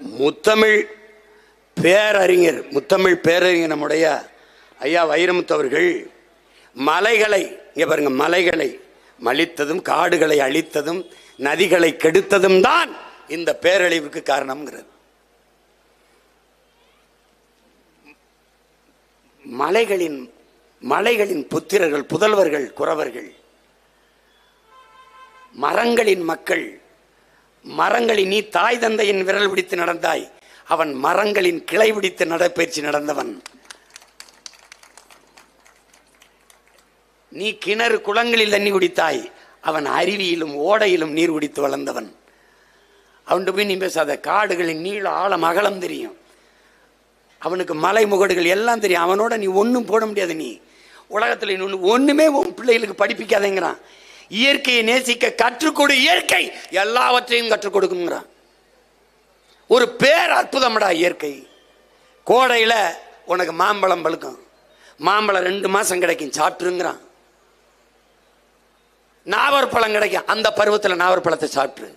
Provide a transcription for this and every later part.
முத்தமிழ் பேரறிஞர் முத்தமிழ் பேரறிஞர் நம்முடைய ஐயா வைரமுத்து அவர்கள் மலைகளை இங்கே பாருங்க மலைகளை மலித்ததும் காடுகளை அழித்ததும் நதிகளை கெடுத்ததும் தான் இந்த பேரழிவுக்கு காரணம்ங்கிறது. மலைகளின் மலைகளின் புத்திரர்கள் புதல்வர்கள் குறவர்கள் மரங்களின் மக்கள் மரங்களின் நீ தாய் தந்தையின் விரல் பிடித்து நடந்தாய். அவன் மரங்களின் கிளை பிடித்து நடைபயிற்சி நடந்தவன். நீ கிணறு குளங்களில் தண்ணி குடித்தாய். அவன் அருவியிலும் ஓடையிலும் நீர் குடித்து வளர்ந்தவன். அவன்கிட்ட போய் நீ பேசாத காடுகளின் நீள ஆழம் அகலம் தெரியும். அவனுக்கு மலை முகடுகள் எல்லாம் தெரியும். அவனோட நீ ஒன்றும் போட முடியாது நீ. உலகத்தில் இன்னொன்று ஒன்றுமே உன் பிள்ளைகளுக்கு படிப்பிக்காதேங்கிறான். இயற்கையை நேசிக்க கற்றுக்கொடு இயற்கை. எல்லாவற்றையும் கற்றுக் கொடுக்குங்கிறான் ஒரு பேர் அற்புதம்டா இயற்கை. கோடையில் உனக்கு மாம்பழம் பழுக்கும். மாம்பழம் ரெண்டு மாதம் கிடைக்கும் சாப்பிட்டுருங்கிறான். நாவற்பழம் கிடைக்கும் அந்த பருவத்தில் நாவற்பழத்தை சாப்பிட்ரு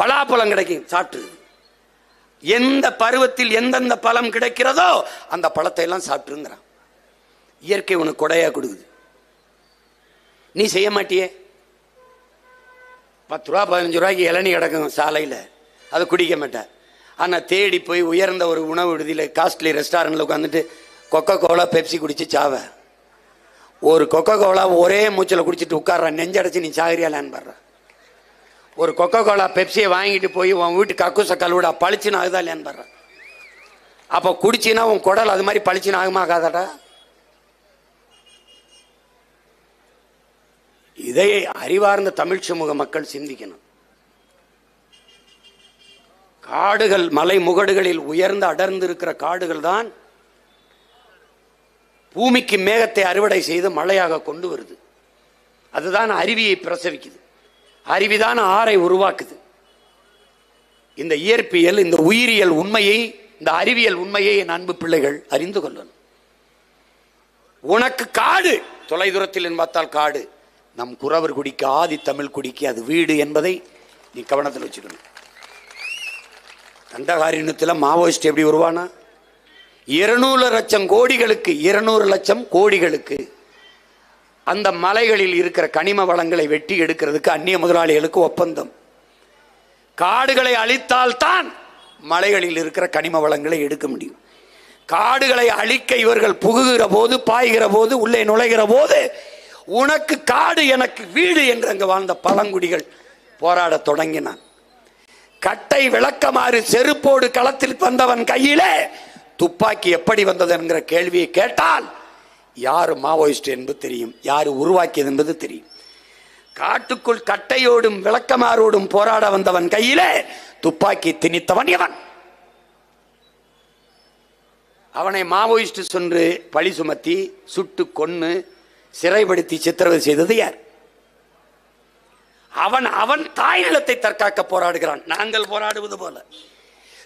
பலாப்பழம் கிடைக்கும் சாப்பிட்ரு எந்த பருவத்தில் எந்தெந்த பழம் கிடைக்கிறதோ அந்த பழத்தை எல்லாம் சாப்பிட்டுருங்கிறான். இயற்கை உனக்கு கொடையாக கொடுக்குது. நீ செய்ய மாட்டியே? பத்து ரூபா பதினஞ்சு ரூபாய்க்கு இளநீ கிடக்கும் சாலையில். அதை குடிக்க மாட்டேன். ஆனால் தேடி போய் உயர்ந்த ஒரு உணவு விடுதியில் காஸ்ட்லி ரெஸ்டாரண்ட்டில் உட்காந்துட்டு கொக்கோ கோலா பெப்சி குடித்து சாவ ஒரு கொக்கோ கோலா ஒரே மூச்சில் குடிச்சிட்டு உட்கார்றா நெஞ்சடைச்சு நீ சாகிறியாலான்னு பாடுற. ஒரு கொக்கோ கோலா பெப்சியை வாங்கிட்டு போய் உன் வீட்டு கக்கூசை கழுவிடா பளிச்சுன்னு ஆகுதா இல்லையான்னு பாடுற. அப்போ குடிச்சின்னா உன் குடல் அது மாதிரி பளிச்சுன்னு ஆகுமா ஆகாதாடா? இதை அறிவார்ந்த தமிழ் சமூக மக்கள் சிந்திக்கணும். காடுகள் மலை முகடுகளில் உயர்ந்து அடர்ந்து இருக்கிற காடுகள் தான் பூமிக்கு மேகத்தை அறுவடை செய்து மழையாக கொண்டு வருது. அதுதான் அருவியை பிரசவிக்குது. அருவிதான் ஆறை உருவாக்குது. இந்த இயற்பியல் இந்த உயிரியல் உண்மையை இந்த அறிவியல் உண்மையை என் அன்பு பிள்ளைகள் அறிந்து கொள்ளணும். உனக்கு காடு தொலைதூரத்தில் பார்த்தால் காடு. நம் குறவர் குடிக்கு ஆதி தமிழ் குடிக்கு அது வீடு என்பதை நீ கவனத்தில் வச்சுக்கணும். கண்டகாரிணத்தில் மாவோயிஸ்ட் எப்படி உருவானா? இருநூறு லட்சம் கோடிகளுக்கு இருநூறு லட்சம் கோடிகளுக்கு அந்த மலைகளில் இருக்கிற கனிம வளங்களை வெட்டி எடுக்கிறதுக்கு அந்நிய முதலாளிகளுக்கு ஒப்பந்தம். காடுகளை அழித்தால்தான் மலைகளில் இருக்கிற கனிம வளங்களை எடுக்க முடியும். காடுகளை அழிக்க இவர்கள் புகுகிற போது பாய்கிற போது உள்ளே நுழைகிற போது உனக்கு காடு எனக்கு வீடு என்று அங்கு வாழ்ந்த பழங்குடிகள் போராடத் தொடங்கினான். கட்டை விளக்கமாறு செருப்போடு களத்தில் வந்தவன் கையிலே துப்பாக்கி எப்படி வந்தது என்கிற கேள்வியை கேட்டால் யார் மாவோயிஸ்ட் என்பது தெரியும் யார் உருவாக்கியது என்பது தெரியும். காட்டுக்குள் கட்டையோடும் விளக்கமாரோடும் போராட வந்தவன் கையிலே துப்பாக்கி திணித்தவன் இவன். அவனை மாவோயிஸ்ட் சென்று பழி சுமத்தி சுட்டு கொன்று சிறைப்படுத்தி சித்திரவதை செய்தது யார்? அவன் அவன் தாய் நிலத்தை தற்காக்க போராடுகிறான். நாங்கள் போராடுவது போல.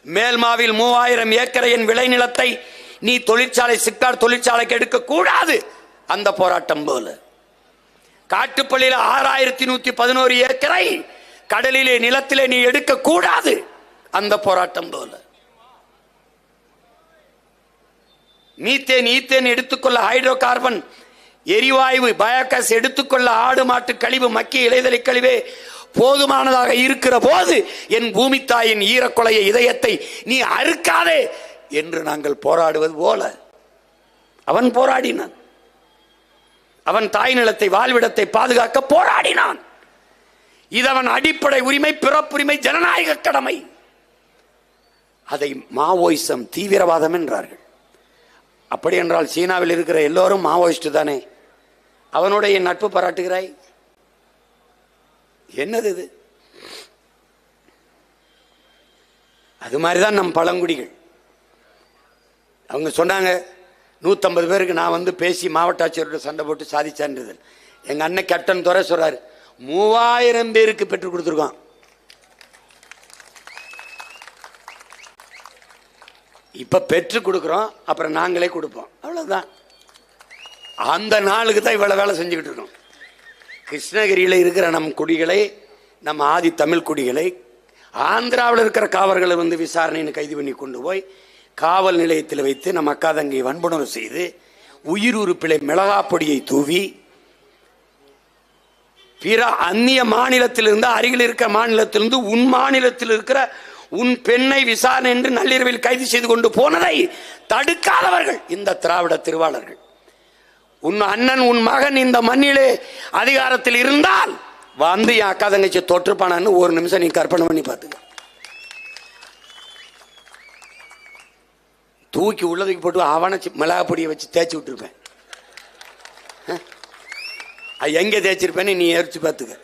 மேல்மாவில் மூவாயிரம் ஏக்கரையின் விளைநிலத்தை நீ தொழிற்சாலை சிக்கார் தொழிற்சாலைக்கு எடுக்க கூடாது. அந்த போராட்டம் போல. காட்டுப்பள்ளியில் ஆறாயிரத்தி நூத்தி பதினோரு ஏக்கரை கடலிலே நிலத்திலே நீ எடுக்க கூடாது. அந்த போராட்டம் போல. மீத்தேன் ஈத்தேன் எடுத்துக்கொள்ள ஹைட்ரோ கார்பன் எரிவாயு பயோகஸ் எடுத்துக்கொள்ள ஆடு மாட்டு கழிவு மக்கிய இலைதலை கழிவே போதுமானதாக இருக்கிற போது என் பூமி தாயின் ஈரக்குலைய இதயத்தை நீ அறுக்காதே என்று நாங்கள் போராடுவது போல. அவன் போராடினான். அவன் தாய் நிலத்தை வாழ்விடத்தை பாதுகாக்க போராடினான். இது அவன் அடிப்படை உரிமை பிறப்புரிமை ஜனநாயக கடமை. அதை மாவோயிசம் தீவிரவாதம் என்றார்கள். அப்படி என்றால் சீனாவில் இருக்கிற எல்லோரும் மாவோயிஸ்ட் தானே? அவனுடைய நட்பு பாராட்டுகிறாய். என்னது இது? அது மாதிரிதான் நம் பழங்குடிகள். அவங்க சொன்னாங்க நூற்றம்பது பேருக்கு நான் வந்து பேசி மாவட்ட ஆட்சியரோட சண்டை போட்டு சாதிச்சான்றது எங்கள் அண்ணன் கேப்டன் துறை சொல்கிறார் மூவாயிரம் பேருக்கு பெற்றுக் கொடுத்துருக்கோம் இப்போ பெற்று கொடுக்குறோம் அப்புறம் நாங்களே கொடுப்போம். அவ்வளோதான் அந்த நாளுக்கு தான் இவ்வளோ வேலை செஞ்சுக்கிட்டு இருக்கோம். கிருஷ்ணகிரியில் இருக்கிற நம் குடிகளை நம் ஆதி தமிழ் குடிகளை ஆந்திராவில் இருக்கிற காவல்களை வந்து விசாரணைன்னு கைது பண்ணி கொண்டு போய் காவல் நிலையத்தில் வைத்து நம்ம அக்கா தங்கை வன்புணர்வு செய்து உயிர் உறுப்பிலை மிளகா பொடியை தூவி பிற அந்நிய மாநிலத்திலிருந்து அருகில் இருக்கிற மாநிலத்திலிருந்து உன் மாநிலத்தில் இருக்கிற உன் பெண்ணை விசாரணை என்று நள்ளிரவில் கைது செய்து கொண்டு போனதை தடுக்காதவர்கள் இந்த திராவிட திருவாளர்கள். உன் அண்ணன் உன் மகன் இந்த மண்ணிலே அதிகாரத்தில் இருந்தால் வந்து என் அக்கா தங்கச்சி தொற்றுப்பானான்னு ஒரு நிமிஷம் நீ கற்பனை பண்ணி பார்த்துக்க. தூக்கி உள்ளதுக்கு போட்டு அவனை மிளகா பொடியை வச்சு தேய்ச்சி விட்டுருப்பேன். அது எங்கே தேய்ச்சிருப்பேன்னு நீ எரிச்சு பார்த்துக்க.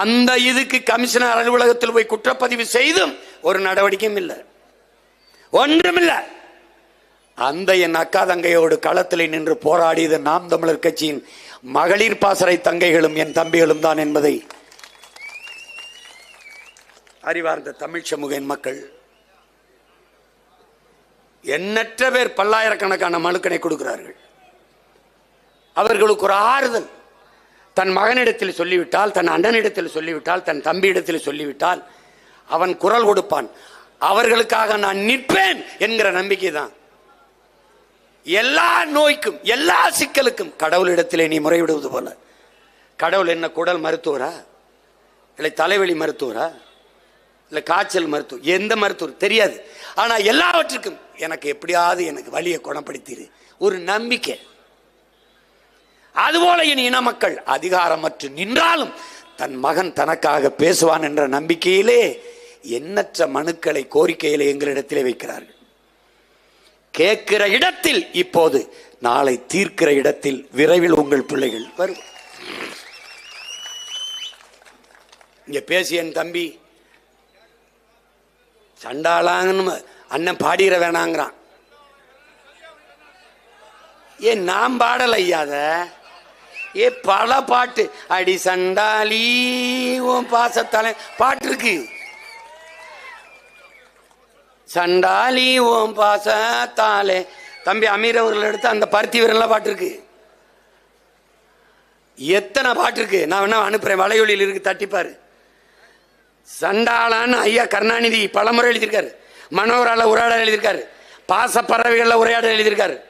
அந்த இதுக்கு கமிஷனர் அலுவலகத்தில் போய் குற்றப்பதிவு செய்தும் ஒரு நடவடிக்கையும் இல்லை. ஒன்றுமில்லை அந்த என் அக்கா தங்கையோடு களத்தில் நின்று போராடியது நாம் தமிழர் கட்சியின் மகளிர் பாசறை தங்கைகளும் என் தம்பிகளும் தான் என்பதை அறிவார்ந்த தமிழ் சமூக மக்கள் எண்ணற்ற பேர் பல்லாயிரக்கணக்கான மனுக்கனை கொடுக்கிறார்கள். அவர்களுக்கு ஒரு ஆறுதல். தன் மகனிடத்தில் சொல்லிவிட்டால் தன் அண்ணனிடத்தில் சொல்லிவிட்டால் தன் தம்பியிடத்தில் சொல்லிவிட்டால் அவன் குரல் கொடுப்பான். அவர்களுக்காக நான் நிற்பேன் என்கிற நம்பிக்கை தான் எல்லா நோய்க்கும் எல்லா சிக்கலுக்கும் கடவுளிடத்திலே நீ முறையிடுவது போல. கடவுள் என்ன குடல் மருத்துவரா? இல்லை தலைவலி மருத்துவரா? இல்லை காய்ச்சல் மருத்துவம் எந்த மருத்துவர்? தெரியாது. ஆனால் எல்லாவற்றுக்கும் எனக்கு எப்படியாவது எனக்கு வழியை குணப்படுத்திடு ஒரு நம்பிக்கை. அதுபோல என் இன மக்கள் அதிகாரமற்று நின்றாலும் தன் மகன் தனக்காக பேசுவான் என்ற நம்பிக்கையிலே எண்ணற்ற மனுக்களை கோரிக்கையிலே எங்களிடத்திலே வைக்கிறார்கள். கேட்கிற இடத்தில் இப்போது நாளை தீர்க்கிற இடத்தில் விரைவில் உங்கள் பிள்ளைகள் வரும். இங்க பேசிய என் தம்பி சண்டாளாங்கன்னு அண்ணன் பாடிற வேணாங்கிறான். ஏன் நான் பாடல ஐயாத ஏ பல பாட்டு அடி சண்டாலி உன் பாசத்தாலே பாட்டு இருக்கு. சண்டாலி ஓம் பாசத்தாலே. தம்பி அமீர் அவர்கள் எடுத்த அந்த பருத்தி வீரன்லாம் பாட்டு இருக்கு எத்தனை பாட்டு இருக்கு நான் வேணா அனுப்புறேன். வலையொலியில் இருக்கு தட்டிப்பாரு. சண்டாளான்னு ஐயா கருணாநிதி பலமுறை எழுதியிருக்காரு. மனோரால உரையாடல் எழுதியிருக்காரு. பாச பறவைகளில் உரையாடல் எழுதியிருக்காரு.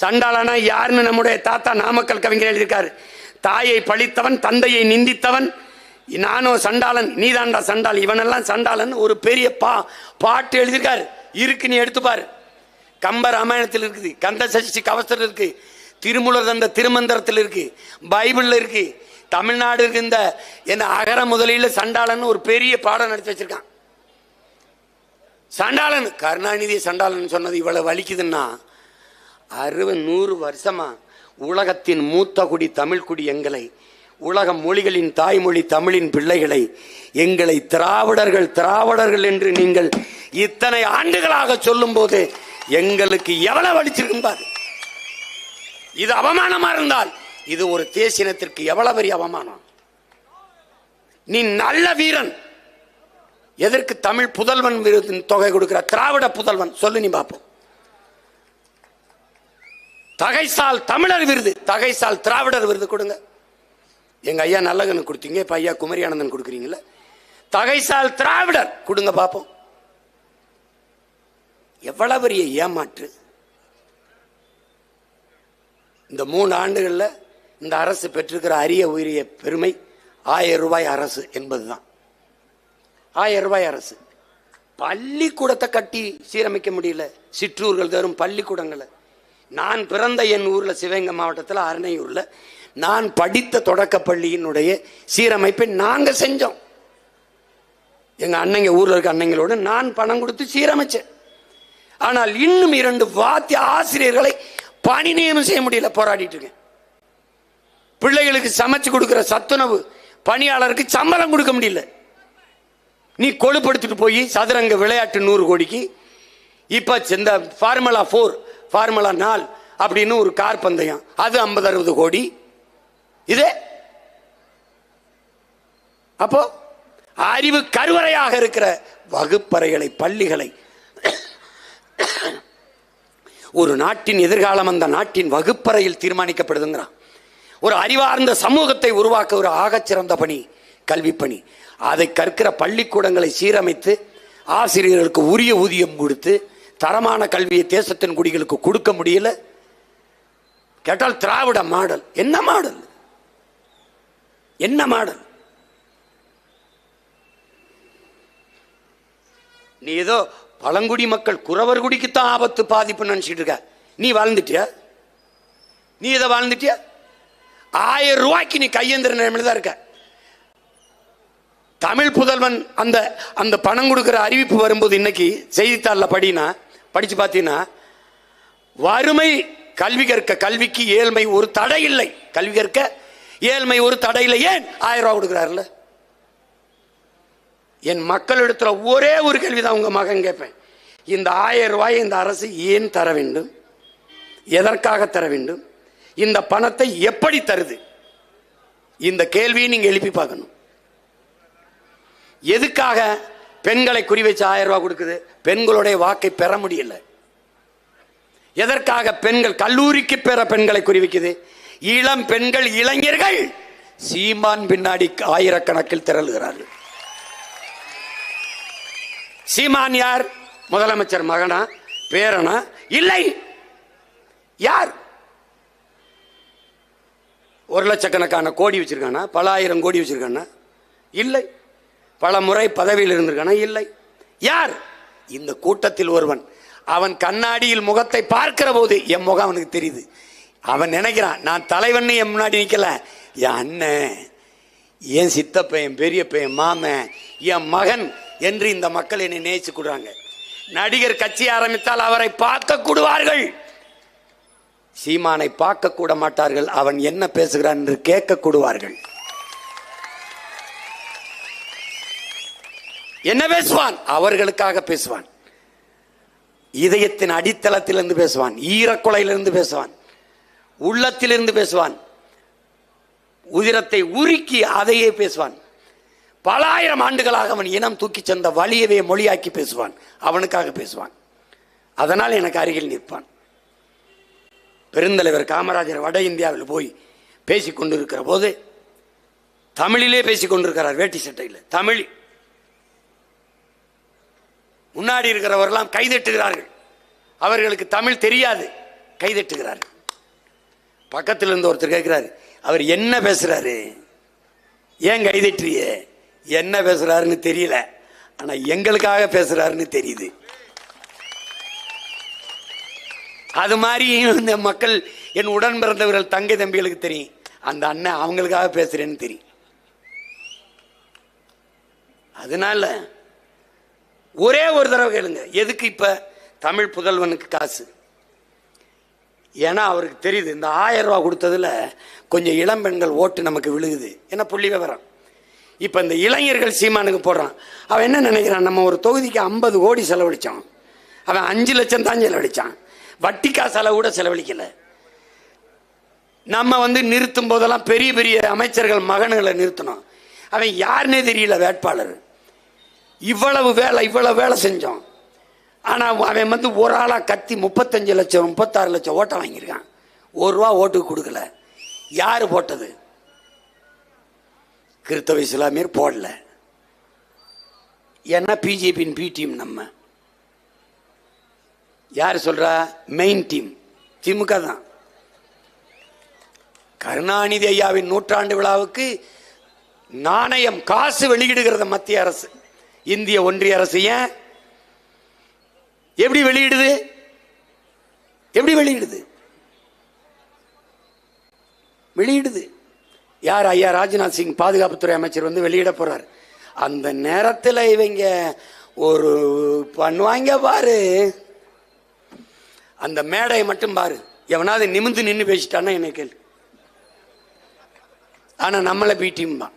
சண்டாளானா யாருன்னு நம்முடைய தாத்தா நாமக்கல் கவிஞர் எழுதியிருக்காரு. தாயை பழித்தவன் தந்தையை நிந்தித்தவன் நானும் சண்டாளன் நீதாண்டா சண்டாள். இவனெல்லாம் சண்டாளன். ஒரு பெரிய பா பாட்டு எழுதியிருக்காரு. இருக்கு நீ எடுத்துப்பார். கம்ப ராமாயணத்தில் இருக்குது. கந்த சஷ்டி கவசத்தில் இருக்கு. திருமுலர் தந்த திருமந்திரத்தில் இருக்கு. பைபிள்ல இருக்கு. தமிழ்நாடு இருந்த இந்த என்ன அகர முதலில் சண்டாளன் ஒரு பெரிய பாடம் நடத்தி வச்சிருக்கான். சண்டாளன் கருணாநிதி சண்டாளன் சொன்னது இவ்வளவு வலிக்குதுன்னா அறுபது நூறு வருஷமா உலகத்தின் மூத்த குடி தமிழ் குடி எங்களை உலக மொழிகளின் தாய்மொழி தமிழின் பிள்ளைகளை எங்களை திராவிடர்கள் திராவிடர்கள் என்று நீங்கள் இத்தனை ஆண்டுகளாக சொல்லும்போது எங்களுக்கு எவ்வளவு வலிச்சிருக்கும் இது அவமானமா இருந்தால் இது ஒரு தேசினத்திற்கு எவ்வளவு பெரிய அவமானம்? நீ நல்ல வீரன். எதற்கு தமிழ் புதல்வன் விருது தொகை கொடுக்கிற? திராவிட புதல்வன். சொல்லு நீ பார்ப்போம் தகைசால் தமிழர் விருது. தகைசால் திராவிடர் விருது கொடுங்க. எங்க ஐயா நல்லகனுக்கு கொடுத்தீங்க இப்ப ஐயா குமரி ஆனந்தன் கொடுக்குறீங்களா தகைசால் திராவிடர்! கொடுங்க பார்ப்போம் எவ்வளவு பெரிய ஏமாற்று. இந்த மூணு ஆண்டுகளில் இந்த அரசு பெற்றிருக்கிற அரிய உயரிய பெருமை ஆயிரம் ரூபாய் அரசு என்பதுதான். ஆயிரம் ரூபாய் அரசு. பள்ளிக்கூடத்தை கட்டி சீரமைக்க முடியல. சிற்றூர்கள் தரும் பள்ளிக்கூடங்களை. நான் பிறந்த என் ஊரில் சிவகங்கை மாவட்டத்தில் அரணையூரில் நான் படித்த தொடக்க பள்ளியினுடைய சீரமைப்பை நாங்கள் செஞ்சோம். எங்கள் அண்ணங்க ஊரில் இருக்க அண்ணங்களோடு நான் பணம் கொடுத்து சீரமைச்சேன். ஆனால் இன்னும் இரண்டு வாத்திய ஆசிரியர்களை பணி நியமனம் செய்ய முடியல போராடிட்டு இருக்கேன். பிள்ளைகளுக்கு சமைச்சு கொடுக்குற சத்துணவு பணியாளருக்கு சம்பளம் கொடுக்க முடியல. நீ கொழுப்படுத்திட்டு போய் சதுரங்க விளையாட்டு நூறு கோடிக்கு இப்போ இந்த ஃபார்முலா ஃபோர் ஃபார்முலா நாலு அப்படின்னு ஒரு கார் பந்தயம் அது ஐம்பது அறுபது கோடி. இதே. அப்போ அறிவு கருவறையாக இருக்கிற வகுப்பறைகளை பள்ளிகளை ஒரு நாட்டின் எதிர்காலம் அந்த நாட்டின் வகுப்பறையில் தீர்மானிக்கப்படுதுங்கிறான். ஒரு அறிவார்ந்த சமூகத்தை உருவாக்க ஒரு ஆகச்சிறந்த பணி கல்வி பணி. அதை கற்கிற பள்ளிக்கூடங்களை சீரமைத்து ஆசிரியர்களுக்கு உரிய ஊதியம் கொடுத்து தரமான கல்வியை தேசத்தின் குடிகளுக்கு கொடுக்க முடியல. கேட்டால் திராவிட மாடல். என்ன மாடல்? என்ன மாடல் நீ ஏதோ பழங்குடி மக்கள் குறவர் குடிக்குத்தான் ஆபத்து பாதிப்பு நினைச்சிட்டு இருக்க. நீ வாழ்ந்துட்டியா? நீ இதை வாழ்ந்துட்டியா? ஆயிரம் ரூபாய்க்கு நீ கையெந்திர நிலைமையில தான் இருக்க. தமிழ் புதல்வன் அந்த அந்த பணம் கொடுக்குற அறிவிப்பு வரும்போது இன்னைக்கு செய்தித்தாளில் படினா படித்து பார்த்தீங்கன்னா வறுமை கல்வி கற்க கல்விக்கு ஏழ்மை ஒரு தடை இல்லை. கல்வி கற்க ஏழ்மை ஒரு தடையில் ஏன் ஆயிரம் ரூபா கொடுக்குறாருல்ல என் மக்களிடத்தில் ஒரே ஒரு கேள்விதான் உங்கள் மகன் கேட்பேன். இந்த ஆயிரம் ரூபாயை இந்த அரசு ஏன் தர வேண்டும்? எதற்காக தர வேண்டும்? இந்த பணத்தை எப்படி தருது? இந்த கேள்வியை நீங்கள் எழுப்பி பார்க்கணும். எதுக்காக பெண்களை குறி வச்சு ஆயிரம் ரூபாய் கொடுக்குது? பெண்களுடைய வாக்கை பெற முடியல. எதற்காக பெண்கள் கல்லூரிக்கு பெற பெண்களை குறி வைக்குது? இளம் பெண்கள் இளைஞர்கள் சீமான் பின்னாடி ஆயிரக்கணக்கில் திரளுகிறார்கள். சீமான் யார்? முதலமைச்சர் மகனா? பேரனா? இல்லை. யார்? ஒரு லட்சக்கணக்கான கோடி வச்சிருக்கானா? பல ஆயிரம் கோடி வச்சிருக்கானா? இல்லை. பல முறை பதவியில் இருந்திருக்கானா? இல்லை. யார்? இந்த கூட்டத்தில் ஒருவன். அவன் கண்ணாடியில் முகத்தை பார்க்கிற போது என் முகம் அவனுக்கு தெரியுது. அவன் நினைக்கிறான் நான் தலைவன் என் முன்னாடி நிற்கல என் அண்ணன் என் சித்தப்பன் என் பெரியப்பன் என் மாமன் என் மகன் என்று இந்த மக்கள் என்னை நேசிச்சு கொடுறாங்க. நடிகர் கட்சி ஆரம்பித்தால் அவரை பார்க்க கூடுவார்கள். சீமானை பார்க்க கூட மாட்டார்கள். அவன் என்ன பேசுகிறான் என்று கேட்க கூடுவார்கள். என்ன பேசுவான்? அவர்களுக்காக பேசுவான். இதயத்தின் அடித்தளத்திலிருந்து பேசுவான். ஈரக்குலையிலிருந்து பேசுவான். உள்ளத்திலிருந்து பேசுவான். உதிரத்தை உருக்கி அதையே பேசுவான். பல ஆயிரம் ஆண்டுகளாக அவன் இனம் தூக்கி சென்ற வழியவே மொழியாக்கி பேசுவான். அவனுக்காக பேசுவான். அதனால் எனக்கு அருகில் நிற்பான். பெருந்தலைவர் காமராஜர் வட இந்தியாவில் போய் பேசி கொண்டிருக்கிற போது தமிழிலே பேசி கொண்டிருக்கிறார் வேட்டி சட்டையில். தமிழ். முன்னாடி இருக்கிறவரெல்லாம் கைதட்டுகிறார்கள். அவர்களுக்கு தமிழ் தெரியாது. கைதட்டுகிறார்கள். பக்கத்தில் இருந்து ஒருத்தர் கேட்குறாரு அவர் என்ன பேசுகிறாரு ஏன் கைதட்டுறிய? என்ன பேசுகிறாருன்னு தெரியல. ஆனால் எங்களுக்காக பேசுகிறாருன்னு தெரியுது. அது மாதிரி இந்த மக்கள் என் உடன் பிறந்தவர்கள் தங்கை தம்பிகளுக்கு தெரியும். அந்த அண்ணன் அவங்களுக்காக பேசுகிறேன்னு தெரியும். அதனால ஒரே ஒரு தடவை கேளுங்க. எதுக்கு இப்போ தமிழ் புதல்வனுக்கு காசு? ஏன்னா அவருக்கு தெரியுது இந்த ஆயிரம் ரூபா கொடுத்ததுல கொஞ்சம் இளம் பெண்கள் ஓட்டு நமக்கு விழுகுது. ஏன்னா புள்ளி விவரம்? இப்போ இந்த இளைஞர்கள் சீமானுக்கு போடுறான். அவன் என்ன நினைக்கிறான்? நம்ம ஒரு தொகுதிக்கு ஐம்பது கோடி செலவழித்தான் அவன் அஞ்சு லட்சம் தான் செலவழிச்சான். வட்டி காசால கூட செலவழிக்கலை. நம்ம வந்து நிறுத்தும் போதெல்லாம் பெரிய பெரிய அமைச்சர்கள் மகன்களை நிறுத்தணும். அவன் யாருன்னே தெரியல வேட்பாளர். இவ்வளவு வேலை இவ்வளவு வேலை செஞ்சோம். ஆனால் அவன் வந்து ஒரு ஆளாக கத்தி முப்பத்தஞ்சு லட்சம் முப்பத்தாறு லட்சம் ஓட்டை வாங்கியிருக்கான். ஒரு ரூபா ஓட்டுக்கு கொடுக்கல. யார் போட்டது? கிறித்தவ இஸ்லாமியர் போடல. ஏன்னா பிஜேபியின் பி டீம் நம்ம. யார் சொல்கிறா மெயின் டீம் திமுக தான். கருணாநிதி ஐயாவின் நூற்றாண்டு விழாவுக்கு நாணயம் காசு வெளியிடுகிறது மத்திய அரசு. இந்திய ஒன்றிய அரசு ஏன் எப்படி வெளியிடுது? எப்படி வெளியிடுது? வெளியிடுது. யார் ஐயா ராஜ்நாத் சிங் பாதுகாப்புத்துறை அமைச்சர் வந்து வெளியிட போறார். அந்த நேரத்தில் இவங்க ஒரு பண்ணுவாங்க பாரு. அந்த மேடையை மட்டும் பாரு. எவனாவது நிமிந்து நின்று பேசிட்டான்னா என்ன கேள்வி ஆனா நம்மளை பீட்டியும் தான்.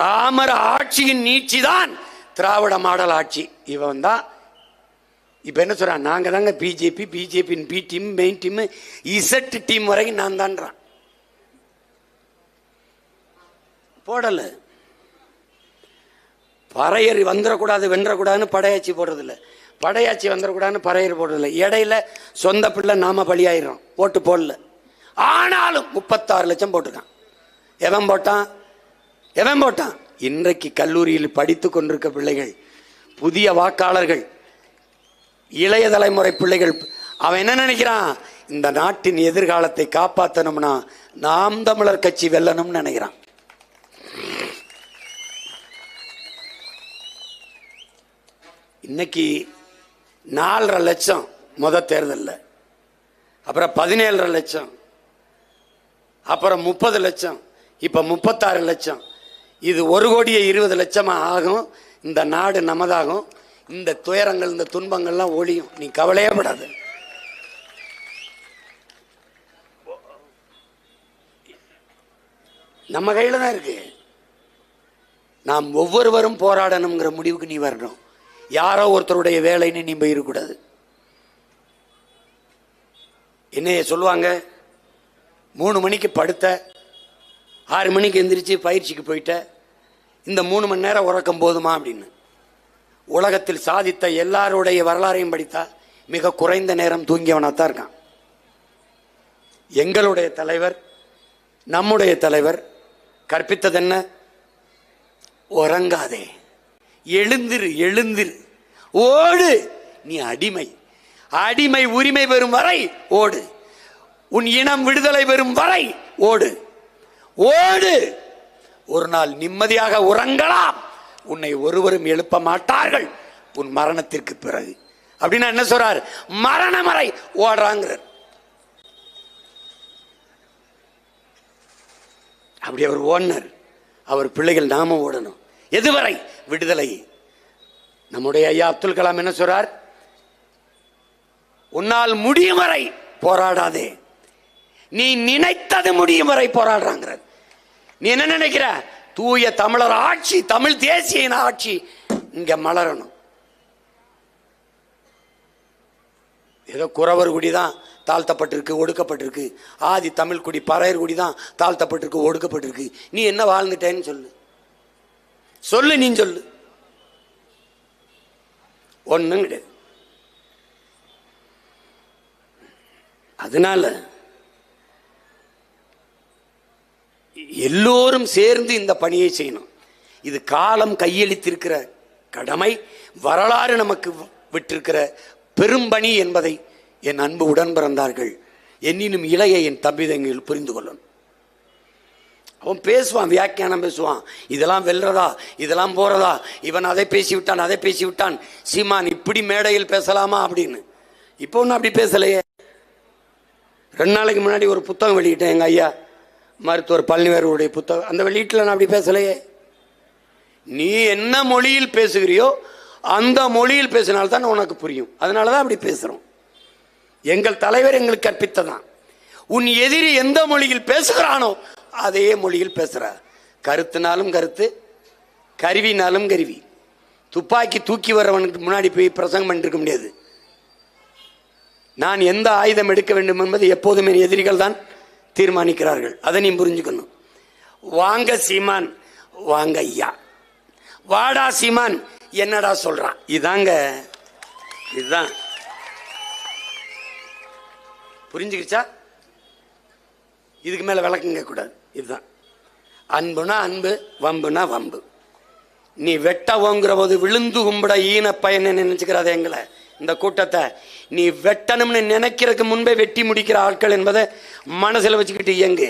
ராமர் ஆட்சியின் நீட்சி தான் திராவிட மாடல் ஆட்சி. இவன் தான் இப்போ என்ன சொல்கிறான் நாங்கள் தாங்க பிஜேபி பிஜேபியின் B team main team Z team வரைக்கும் நான் தான்றான் போடலை. பறையர் வந்துடக்கூடாது வென்றக்கூடாதுன்னு படையாச்சி போடுறதில்ல. படையாச்சி வந்துடக்கூடாதுன்னு பறையர் போடுறதில்ல. இடையில சொந்த பிள்ளை நாம பலியாயிடுறோம். ஓட்டு போடல. ஆனாலும் முப்பத்தாறு லட்சம் போட்டிருக்கான். எவன் போட்டான்? எவன் போட்டான்? இன்றைக்கு கல்லூரியில் படித்து கொண்டிருக்க பிள்ளைகள் புதிய வாக்காளர்கள் இளைய தலைமுறை பிள்ளைகள் அவன் என்ன நினைக்கிறான்? இந்த நாட்டின் எதிர்காலத்தை காப்பாற்றணும்னா நாம் தமிழர் கட்சி வெல்லணும்னு நினைக்கிறான். இன்னைக்கு நாலரை லட்சம் முத தேர்தலில் அப்புறம் பதினேழரை லட்சம் அப்புறம் முப்பது லட்சம் இப்போ முப்பத்தாறு லட்சம். இது ஒரு கோடியே இருபது லட்சமாக ஆகும். இந்த நாடு நமதாகும். இந்த துயரங்கள் இந்த துன்பங்கள்லாம் ஒழியும். நீ கவலையே படாது. நம்ம கையில் தான் இருக்கு. நாம் ஒவ்வொருவரும் போராடணுங்கிற முடிவுக்கு நீ வரணும். யாரோ ஒருத்தருடைய வேலைன்னு நீ போயிடக்கூடாது என்னைய சொல்லுவாங்க மூணு மணிக்கு படுத்த ஆறு மணிக்கு எந்திரிச்சு பயிற்சிக்கு போயிட்ட இந்த மூணு மணி நேரம் உறக்கம் போதுமா? அப்படின்னு. உலகத்தில் சாதித்த எல்லாருடைய வரலாறையும் படித்தால் மிக குறைந்த நேரம் தூங்கியவனாக தான் இருக்கான். எங்களுடைய தலைவர் நம்முடைய தலைவர் கற்பித்தது என்ன உறங்காதே. எழுந்திரு எழுந்திரு. ஓடு. நீ அடிமை. அடிமை உரிமை பெறும் வரை ஓடு. உன் இனம் விடுதலை பெறும் வரை ஓடு. ஓடு. ஒரு நாள் நிம்மதியாக உறங்கலாம். உன்னை ஒருவரும் எழுப்ப மாட்டார்கள். உன் மரணத்திற்கு பிறகு. அப்படின்னா என்ன சொல்றார்? மரணம் வரை ஓடுறாங்கிறார். அப்படி அவர் ஓடினார். அவர் பிள்ளைகள் நாம ஓடணும். எதுவரை? விடுதலை. நம்முடைய ஐயா அப்துல் கலாம் என்ன சொல்றார்? உன்னால் முடியும் வரை போராடாதே. நீ நினைத்தது முடியும் வரை போராடுறாங்கிறார். நீ என்ன நினைக்கிற? தூய தமிழர் ஆட்சி தமிழ் தேசிய ஆட்சி இங்க மலரணும். ஏதோ குறவர் குடி தான் தாழ்த்தப்பட்டிருக்கு ஒடுக்கப்பட்டிருக்கு. ஆதி தமிழ் குடி பறையர் குடி தான் தாழ்த்தப்பட்டிருக்கு ஒடுக்கப்பட்டிருக்கு. நீ என்ன வாழ்ந்துட்டேன்னு சொல்லு. சொல்லு நீ சொல்லு. ஒண்ணும் கிடையாது. அதனால எல்லோரும் சேர்ந்து இந்த பணியை செய்யணும். இது காலம் கையளித்திருக்கிற கடமை வரலாறு நமக்கு விட்டிருக்கிற பெரும்பணி என்பதை என் அன்பு உடன் பிறந்தார்கள் என்னினும் இளைய என் தம்பிதங்கள் புரிந்து கொள்ளணும். அவன் பேசுவான் வியாக்கியானம் பேசுவான். இதெல்லாம் வெல்றதா? இதெல்லாம் போறதா? இவன் அதை பேசி விட்டான் அதை பேசி விட்டான் சீமான் இப்படி மேடையில் பேசலாமா அப்படின்னு. இப்போ ஒன்றும் அப்படி பேசலையே. ரெண்டு நாளைக்கு முன்னாடி ஒரு புத்தகம் வெளியிட்டேன் எங்கள் ஐயா. மருத்துவர் பழனிவேருடைய புத்தகம். அந்த வெளியீட்டில் நான் அப்படி பேசலையே. நீ என்ன மொழியில் பேசுகிறியோ அந்த மொழியில் பேசினால்தான் உனக்கு புரியும். அதனால தான் அப்படி பேசுகிறோம் எங்கள் தலைவர் எங்களுக்கு கற்பித்ததான். உன் எதிரி எந்த மொழியில் பேசுகிறானோ அதே மொழியில் பேசுகிறார் கருத்துனாலும் கருத்து கருவினாலும் கருவி. துப்பாக்கி தூக்கி வர்றவனுக்கு முன்னாடி போய் பிரசங்கம் பண்ணிருக்க முடியாது. நான் எந்த ஆயுதம் எடுக்க வேண்டும் என்பது எப்போதுமே எதிரிகள் தான் தீர்மானிக்கிறார்கள். அதை நீ புரிஞ்சுக்கணும். வாங்க சீமான் வாங்க ஐயா. வாடா சீமான் என்னடா சொல்றான்? இதாங்க இதுதான். புரிஞ்சுக்கிச்சா? இதுக்கு மேல விளக்குங்க கூடாது. இதுதான். அன்புனா அன்பு வம்புனா வம்பு. நீ வெட்ட ஓங்குற போது விழுந்து கும்பிட ஈன பயனை நினைச்சுக்கிறாத எங்களை? இந்த கூட்டத்தை நீ வெட்டணும்னு நினைக்கிறதுக்கு முன்பே வெட்டி முடிக்கிற ஆட்கள் என்பதை மனசுல வச்சுக்கிட்டு இயங்கு.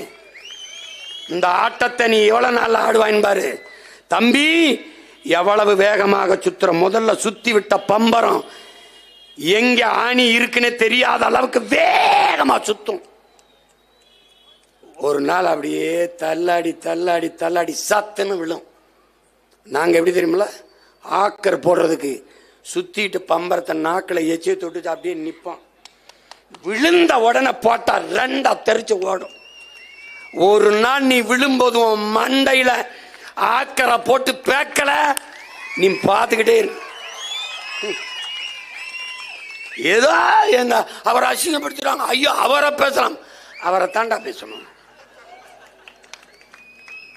இந்த ஆட்டத்தை நீ எவ்வளவு நாள் ஆடுவாயின் பாரு தம்பி எவ்வளவு வேகமாக சுத்துற? முதல்ல சுத்தி விட்ட பம்பரம் எங்க ஆணி இருக்குன்னு தெரியாத அளவுக்கு வேகமா சுத்தும். ஒரு நாள் அப்படியே தள்ளாடி தள்ளாடி தள்ளாடி சத்துன்னு விழும். நாங்கள் எப்படி தெரியுமில்ல? ஆக்கர் போடுறதுக்கு சுத்திட்டு பம்பரத்தை நாக்கில் எச்சி தொட்டு அப்படியே நிற்போம் விழுந்த உடனே போட்டா ரெண்டா தெரிச்சு ஓடும். ஒரு நாள் நீ விழும்போது உன் மண்டையில ஆக்கரை போட்டு பேக்கல நீ பார்த்துக்கிட்டே இரு. ஏதோ என்ன அவரை அசிங்கப்படுத்திடுவாங்க ஐயோ அவரை பேசலாம். அவரை தாண்டா பேசணும்.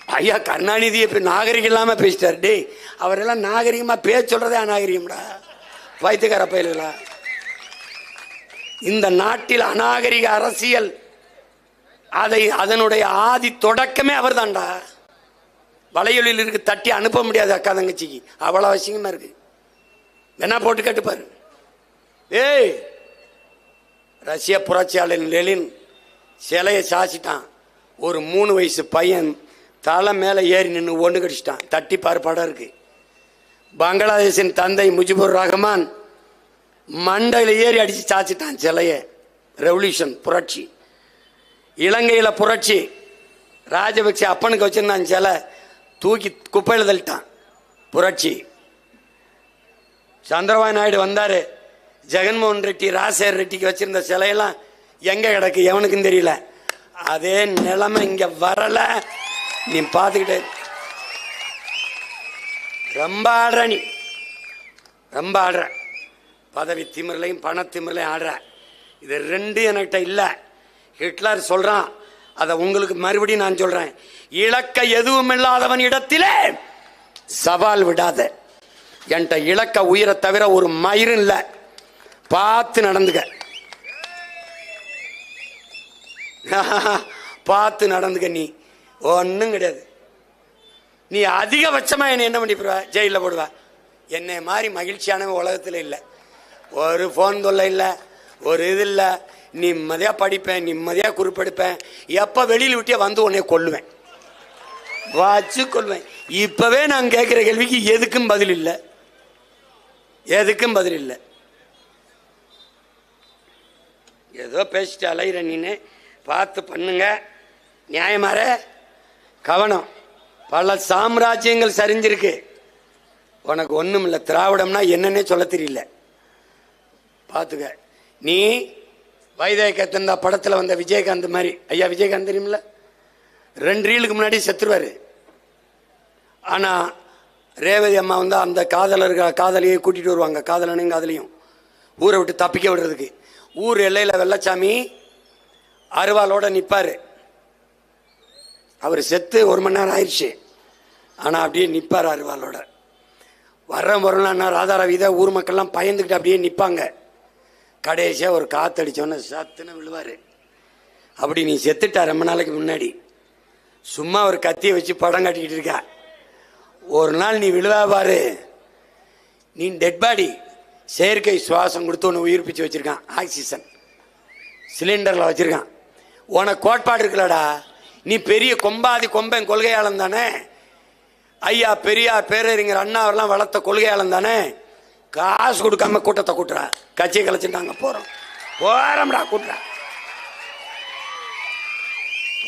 ஐயா கருணாநிதியை இப்போ நாகரிகம் இல்லாமல் பேசிட்டார். டேய் அவரெல்லாம் நாகரிகமாக பேச சொல்கிறதே அநாகரிகம்டா. பைத்தியக்கார பயில்களா இந்த நாட்டில் அநாகரிக அரசியல் அதை அதனுடைய ஆதி தொடக்கமே அவர் தான்டா வளையலில் இருக்கு தட்டி அனுப்ப முடியாது அக்கா தங்கச்சிக்கு. அவ்வளோ அவசியமா இருக்கு. வேணா போட்டு கேட்டுப்பாரு ஏய் ரஷ்ய புரட்சியாளர் லெலின் சிலையை சாச்சிட்டான். ஒரு மூணு வயசு பையன் தலை மேலே ஏறி நின்று ஒன்று கடிச்சிட்டான். தட்டி பார்ப்பாடாக இருக்குது பங்களாதேஷின் தந்தை முஜிபுர் ரஹ்மான் மண்டையில் ஏறி அடித்து சாச்சிட்டான் சிலையை. ரெவல்யூஷன் புரட்சி. இலங்கையில் புரட்சி. ராஜபக்சே அப்பனுக்கு வச்சிருந்தான் சிலை. தூக்கி குப்பையில் தள்ளிட்டான். புரட்சி. சந்திரபாய் நாயுடு வந்தார். ஜெகன்மோகன் ரெட்டி ராசேர் ரெட்டிக்கு வச்சுருந்த சிலையெல்லாம் எங்கே கிடக்கு? எவனுக்கும் தெரியல. அதே நிலைமை இங்கே வரல. நீ பார்த்துக்கிட்டே ரொம்ப ஆடுற நீ. ரொம்ப ஆடுற. பதவி திமிரலையும் பண திமிரலையும் ஆடுற. இது ரெண்டு என்கிட்ட இல்லை. ஹிட்லர் சொல்கிறான் அதை உங்களுக்கு மறுபடியும் நான் சொல்கிறேன் இலக்க எதுவும் இல்லாதவன் இடத்திலே சவால் விடாத. என்கிட்ட இலக்க உயிரை தவிர ஒரு மயிரும் இல்லை. பார்த்து நடந்துக்க. பார்த்து நடந்துக்க நீ. ஒன்றும் கிடையாது. நீ அதிகபட்சமாக என்னை என்ன பண்ணி போடுவ? ஜெயிலில் போடுவ. என்னை மாதிரி மகிழ்ச்சியானவன் உலகத்தில் இல்லை. ஒரு ஃபோன் தொல்லை இல்லை. ஒரு இது இல்லை. நிம்மதியாக படிப்பேன் நிம்மதியாக குறிப்பெடுப்பேன். எப்போ வெளியில் விட்டே வந்து உன்னை கொல்லுவேன். வச்சு கொள்வேன் இப்போவே நான் கேட்குற கேள்விக்கு எதுக்கும் பதில் இல்லை. எதுக்கும் பதில் இல்லை. ஏதோ பேசிட்டு அலையிற நீனு. பார்த்து பண்ணுங்க. நியாயமாற கவனம். பல சாம்ராஜ்யங்கள் சரிஞ்சிருக்கு. உனக்கு ஒன்றும் இல்லை திராவிடம்னா என்னன்னே சொல்ல தெரியல. பார்த்துக்க நீ வைதேகத்தின் படத்தில் வந்த விஜயகாந்த் மாதிரி. ஐயா விஜயகாந்த் தெரியுமில்ல? ரெண்டு ரீலுக்கு முன்னாடி செத்துருவார். ஆனால் ரேவதி அம்மா வந்து அந்த காதலர்கள் காதலியை கூட்டிகிட்டு வருவாங்க. காதலனையும் காதலியும். ஊரை விட்டு தப்பிக்க விடுறதுக்கு. ஊர் எல்லையில் வெள்ளச்சாமி அருவாளோட நிற்பார் அவர் செத்து ஒரு மணி நேரம் ஆயிடுச்சு. ஆனால் அப்படியே நிற்பார் அருவாளோட. வர்ற முறைனா ராதா தான் ஊர் மக்கள்லாம் பயந்துக்கிட்டு அப்படியே நிற்பாங்க கடைசியாக ஒரு காத்தடிச்சோன்னே சத்துன்னு விழுவார். அப்படி நீ செத்துட்டா ரொம்ப நாளைக்கு முன்னாடி. சும்மா ஒரு கத்தியை வச்சு படம் காட்டிக்கிட்டு இருக்கா. ஒரு நாள் நீ விழுவா பாரு. நீ டெட் பாடி செயற்கை சுவாசம் கொடுத்து ஒன்று உயிர்ப்பிச்சு வச்சுருக்கான். ஆக்சிஜன். சிலிண்டரில் வச்சுருக்கான். உனக்கு கோட்பாடு இருக்குல்லடா நீ பெரிய கொம்பாதி கொம்பன் கொள்கையாளன் தானே? ஐயா பெரியார் பேரறிஞர் அண்ணாவெல்லாம் வளர்த்த கொள்கையாளன் தானே? காசு கொடுக்காம கூட்டத்தை கூட்டுறா. கட்சியை கலைச்சுட்டாங்க போகிறோம் போகிறோம்டா கூட்டுறா.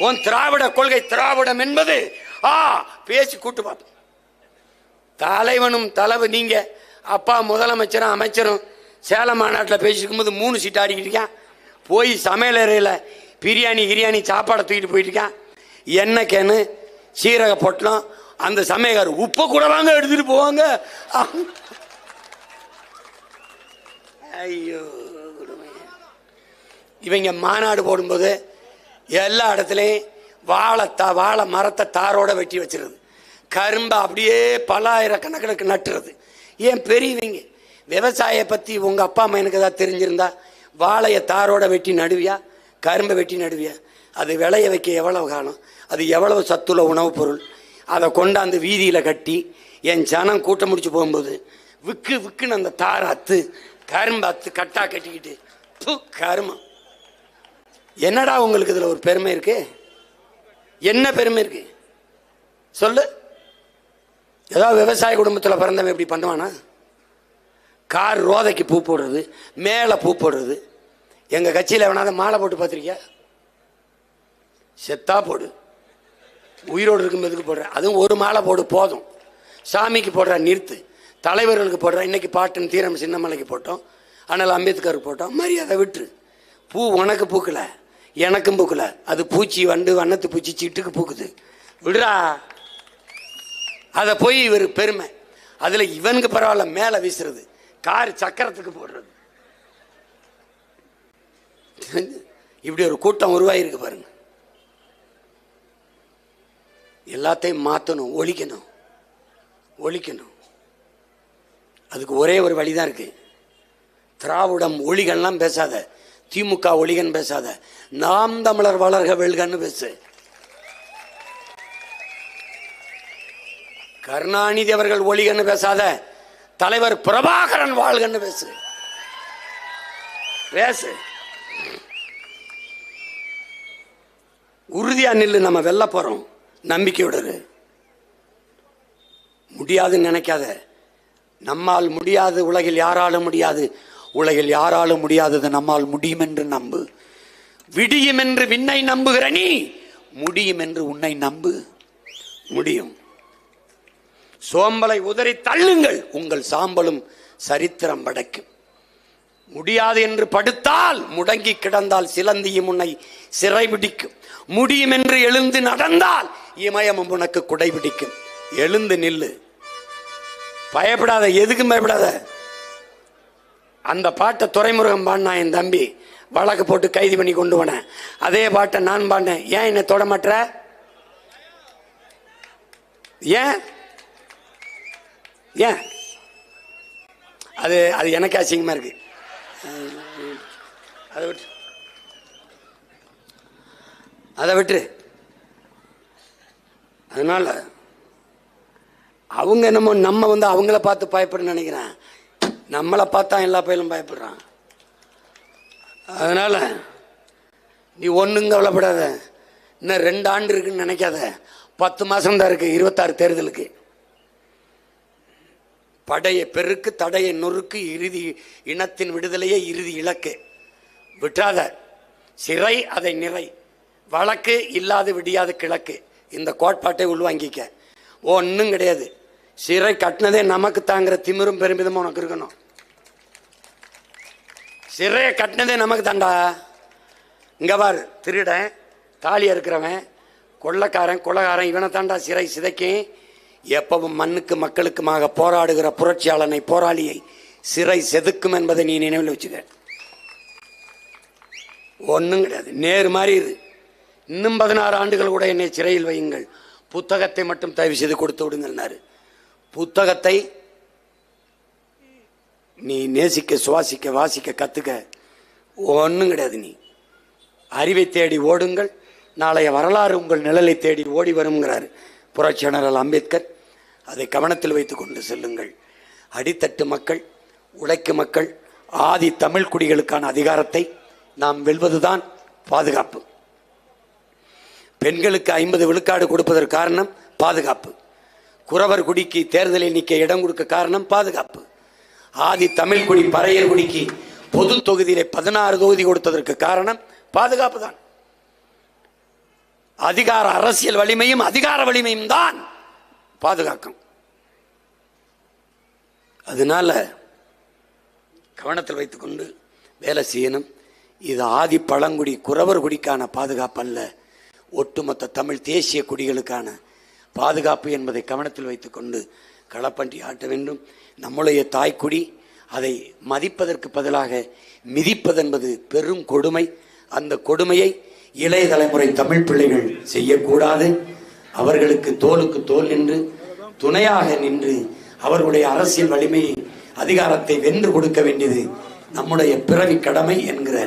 உன் திராவிட கொள்கை திராவிடம் என்பது ஆ பேசி கூட்டு பார்ப்போம் தலைவனும் தலைவு நீங்க அப்பா முதலமைச்சரும் அமைச்சரும் சேலம் மாநாட்டில் பேசிக்கும்போது மூணு சீட்டு ஆடிக்கிட்டு இருக்கான் போய் சமையலறையில் பிரியாணி கிரியாணி சாப்பாடை தூக்கிட்டு போயிட்டு இருக்கான் எண்ணெய் கேனு சீரக பொட்டலம் அந்த சமையக்கார் உப்பை கூட வாங்க எடுத்துட்டு போவாங்க. ஐயோ இவங்க மாநாடு போடும்போது எல்லா இடத்துலையும் வாழை வாழை மரத்தை தாரோட வெட்டி வச்சிருது. கரும்பை அப்படியே பல நட்டுறது. ஏன் பெரியவங்க? விவசாய பற்றி உங்கள் அப்பா அம்மா எனக்கு ஏதாவது தெரிஞ்சிருந்தா வாழையை தாரோட வெட்டி நடுவியா? கரும்பை வெட்டி நடுவியா? அது விளைய வைக்க எவ்வளவு காலம்? அது எவ்வளவு சத்துள்ள உணவுப் பொருள்? அதை கொண்டாந்து வீதியில் கட்டி என் ஜனம் கூட்டம் முடிச்சு போகும்போது விக்கு விக்குன்னு அந்த தாரை அத்து கரும்பு அத்து கட்டா கட்டிக்கிட்டு ப்பு, கருமம் என்னடா உங்களுக்கு இதில் ஒரு பெருமை இருக்கு? என்ன பெருமை இருக்கு? சொல்லு. ஏதாவது விவசாய குடும்பத்தில் பிறந்தவன் எப்படி பண்ணுவானா? கார் ரோதைக்கு பூ போடுறது மேலே பூ போடுறது. எங்கள் கட்சியில் எவனாவது மாலை போட்டு பார்த்துருக்கியா? செத்தா போடு. உயிரோடு இருக்கும்போதுக்கு போடுற அதுவும் ஒரு மாலை போடு போதும். சாமிக்கு போடுற நிறுத்து. தலைவர்களுக்கு போடுற இன்னைக்கு பாட்டன் தீரம் சின்னமலைக்கு போட்டோம். ஆனால் அம்பேத்கருக்கு போட்டோம். மரியாதை விட்டுரு. பூ உனக்கு பூக்கல எனக்கும் பூக்கல. அது பூச்சி வண்டு வண்ணத்து பூச்சி சீட்டுக்கு பூக்குது. விடுறா. அதை போய் இவர் பெருமை. அதில் இவனுக்கு பரவாயில்ல மேலே வீசுறது. கார் சக்கரத்துக்கு போடுறது. இப்படி ஒரு கூட்டம் உருவாகிருக்கு பாருங்கள் எல்லாத்தையும் மாற்றணும் ஒழிக்கணும். ஒழிக்கணும். அதுக்கு ஒரே ஒரு வழி தான் இருக்குது திராவிடம் ஒளிகள்லாம் பேசாத திமுக ஒளிகன் பேசாத நாம் தமிழர் வளர்க வெல்கன்னு பேசு. கருணாநிதி அவர்கள் ஒளிகன்னு பேசாத தலைவர் பிரபாகரன் வாழ்கன்னு பேசு. பேசு. உறுதியா நில்லு நம்ம வெல்ல போறோம். நம்பிக்கை இரு. முடியாதுன்னு நினைக்காத. நம்மால் முடியாது உலகில் யாராலும் முடியாது. உலகில் யாராலும் முடியாதது நம்மால் முடியும் என்று நம்பு. விடியும் என்று விண்ணை நம்புகிற நீ முடியும் என்று உன்னை நம்பு. முடியும். சோம்பலை உதறி தள்ளுங்கள் உங்கள் சாம்பலும் சரித்திரம் படைக்கும். முடியாது என்று படுத்தால் முடங்கி கிடந்தால் சிலந்தியும் உன்னை சிறை பிடிக்கும் முடியும் என்று எழுந்து நடந்தால் இமயமும் உனக்கு குடை பிடிக்கும். எழுந்து நில்லு. பயப்படாத எதுக்கும் பயப்படாத. அந்த பாட்டை துறைமுருகம் பாடினா என் தம்பி. வழக்கு போட்டு கைது பண்ணி கொண்டு போனேன் அதே பாட்டை நான் பாடினேன். ஏன் என்னை தொட மாட்ற ஏன்? ஏன்? அது அது எனக்கு அசிங்கமா இருக்கு. அதை விட்டு. அதை விட்டு அதனால் அவங்க என்னமோ நம்ம வந்து அவங்கள பார்த்து பயப்படணும்னு நினைக்கிறேன். நம்மளை பார்த்தா எல்லா பயிலும் பயப்படுறான். அதனால் நீ ஒன்றும் கவலைப்படாத. இன்னும் ரெண்டு ஆண்டு இருக்குன்னு நினைக்காத. பத்து மாதம்தான் தான் இருபத்தாறு தேர்தலுக்கு. படையை பெருக்கு தடையை நொறுக்கு இறுதி இனத்தின் விடுதலையே இறுதி இலக்கு. விட்டாத. சிறை அதை நிறை. வழக்கு இல்லாது விடியாது கிழக்கு. இந்த கோட்பாட்டை உள்வாங்கிக்க. ஒன்றும் கிடையாது. சிறை கட்டினதே நமக்கு தாங்கிற திமிரும் பெருமிதமும் உனக்கு இருக்கணும். சிறையை கட்டினதே நமக்கு தாண்டா இங்கே பாரு திருடன் தாலியாக இருக்கிறவன் கொள்ளக்காரன் கொள்ளக்காரன் இவனை தாண்டா சிறை சிதைக்கும். எப்பவும் மண்ணுக்கு மக்களுக்குமாக போராடுகிற புரட்சியாளனை போராளியை சிறை செதுக்கும் என்பதை நீ நினைவில் வச்சுக்க. ஒன்றும் கிடையாது. நேரு மாதிரி இது இன்னும் பதினாறு ஆண்டுகள் கூட என்னை சிறையில் வையுங்கள். புத்தகத்தை மட்டும் தயவு செய்து கொடுத்து விடுங்கள்னாரு புத்தகத்தை நீ நேசிக்க சுவாசிக்க வாசிக்க கற்றுக்க ஒன்றும் கிடையாது நீ. அறிவை தேடி ஓடுங்கள். நாளைய வரலாறு உங்கள் நிழலை தேடி ஓடி வருங்கிறார் புரட்சி ஜெனரல் அம்பேத்கர். அதை கவனத்தில் வைத்து கொண்டு செல்லுங்கள். அடித்தட்டு மக்கள் உழைக்கும் மக்கள் ஆதி தமிழ் குடிகளுக்கான அதிகாரத்தை நாம் வெல்வதுதான் பாதுகாப்பு. பெண்களுக்கு ஐம்பது விழுக்காடு கொடுப்பதற்கு காரணம் பாதுகாப்பு. குறவர் குடிக்கு தேர்தலில் நிற்க இடம் கொடுக்க காரணம் பாதுகாப்பு. ஆதி தமிழ் குடி பறையர் குடிக்கு பொது தொகுதியிலே பதினாறு தொகுதி கொடுத்ததற்கு காரணம் பாதுகாப்பு தான். அதிகார அரசியல் வலிமையும் அதிகார வலிமையும் தான் பாதுகாக்கும். அதனால கவனத்தில் வைத்துக்கொண்டு வேலை செய்யணும். இது ஆதி பழங்குடி குறவர் குடிக்கான பாதுகாப்பு அல்ல ஒட்டுமொத்த தமிழ் தேசிய குடிகளுக்கான பாதுகாப்பு என்பதை கவனத்தில் வைத்துக்கொண்டு களப்பண்டி ஆட்ட வேண்டும். நம்முடைய தாய்க்குடி அதை மதிப்பதற்கு பதிலாக மிதிப்பதென்பது பெரும் கொடுமை. அந்த கொடுமையை இளைய தலைமுறை தமிழ் பிள்ளைகள் செய்யக்கூடாது. அவர்களுக்கு தோலுக்கு தோல் நின்று துணையாக நின்று அவர்களுடைய அரசியல் வலிமையை அதிகாரத்தை வென்று கொடுக்க வேண்டியது நம்முடைய பிறவி கடமை என்கிற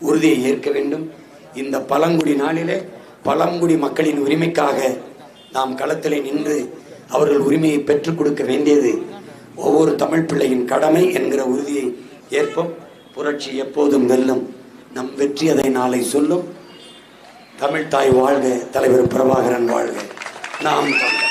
உறுதியை ஏற்க வேண்டும். இந்த பழங்குடி நாளிலே பழங்குடி மக்களின் உரிமைக்காக நாம் களத்தில் நின்று அவர்கள் உரிமையை பெற்றுக் கொடுக்க வேண்டியது ஒவ்வொரு தமிழ் பிள்ளையின் கடமை என்கிற உறுதியை ஏற்போம். புரட்சி எப்போதும் வெல்லும். நம் வெற்றி அதை நாளை சொல்லும். தமிழ் தாய் வாழ்க தலைவர் பிரபாகரன் வாழ்க. நாம் தமிழ்.